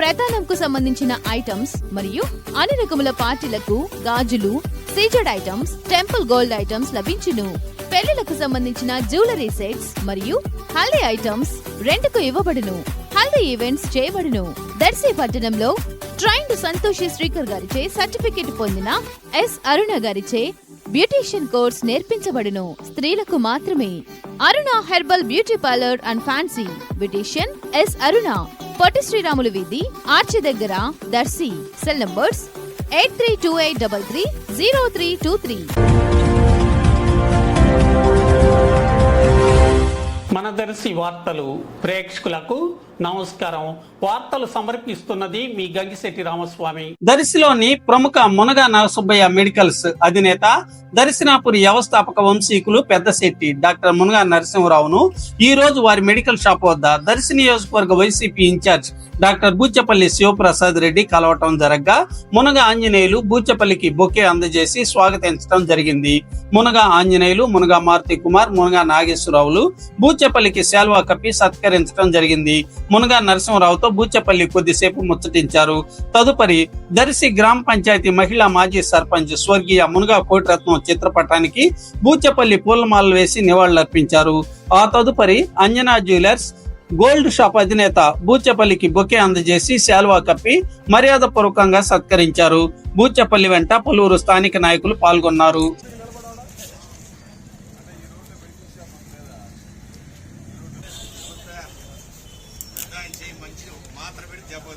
ప్రధానంకు సంబంధించిన ఐటమ్స్ మరియు అన్ని రకముల పార్టీలకు గాజులు CZ items temple gold items లభించును. పెళ్ళిలకు సంబంధించిన జ్యువెలరీ సెట్స్ మరియు హల్దీ ఐటమ్స్ రెంట్కు ఇవ్వబడును. హల్దీ ఈవెంట్స్ చేయబడును. దర్శి పట్టణంలో ట్రైన్డ్ సంతోషి శ్రీకర్ గారిచే సర్టిఫికెట్ పొందిన ఎస్ అరుణ గారిచే బ్యూటీషియన్ కోర్స్ నేర్పించబడును. స్త్రీలకు మాత్రమే. Aruna herbal beauty parlour and fancy beautician S Aruna. Potti Sriramulu వీధి ఆర్చి దగ్గర Darsi cell numbers eight three two eight double three zero three two three. మన దర్శి వార్తలు ప్రేక్షకులకు నమస్కారం. వార్తలు సమర్పిస్తున్నది మీ గంగిశెట్టి రామస్వామి. దర్శిలోని ప్రముఖ మునగా నరసుబ్బయ్య మెడికల్స్ అధినేత దర్శనాపురి వ్యవస్థాపక వంశీకులు పెద్దశెట్టి డాక్టర్ మునగా నరసింహరావును ఈ రోజు వారి మెడికల్ షాప్ వద్ద దర్శి నియోజకవర్గ YCP incharge doctor Buchepalli Sivaprasad Reddy కలవటం జరగ్గా మునగా ఆంజనేయులు బూచపల్లికి బొకే అందజేసి స్వాగతించడం జరిగింది. మునగా ఆంజనేయులు మునగా మారుతి కుమార్ మునగా నాగేశ్వరరావులు బూచపల్లికి శాల్వా కప్పి సత్కరించడం జరిగింది. మునగా నరసింహరావుతో బూచపల్లి కొద్దిసేపు ముచ్చటించారు. తదుపరి దర్శి గ్రామ పంచాయతీ మహిళా మాజీ సర్పంచ్ స్వర్గీయ మునగా కోటిరత్నం చిత్రపటానికి బూచపల్లి పూలమాలలు వేసి నివాళులర్పించారు. ఆ తదుపరి అంజనా జ్యువెలర్స్ గోల్డ్ షాప్ అధినేత బూచపల్లికి బొకే అందజేసి శాల్వా కప్పి మర్యాద పూర్వకంగా సత్కరించారు. బూచపల్లి వెంట పలువురు స్థానిక నాయకులు పాల్గొన్నారు. No,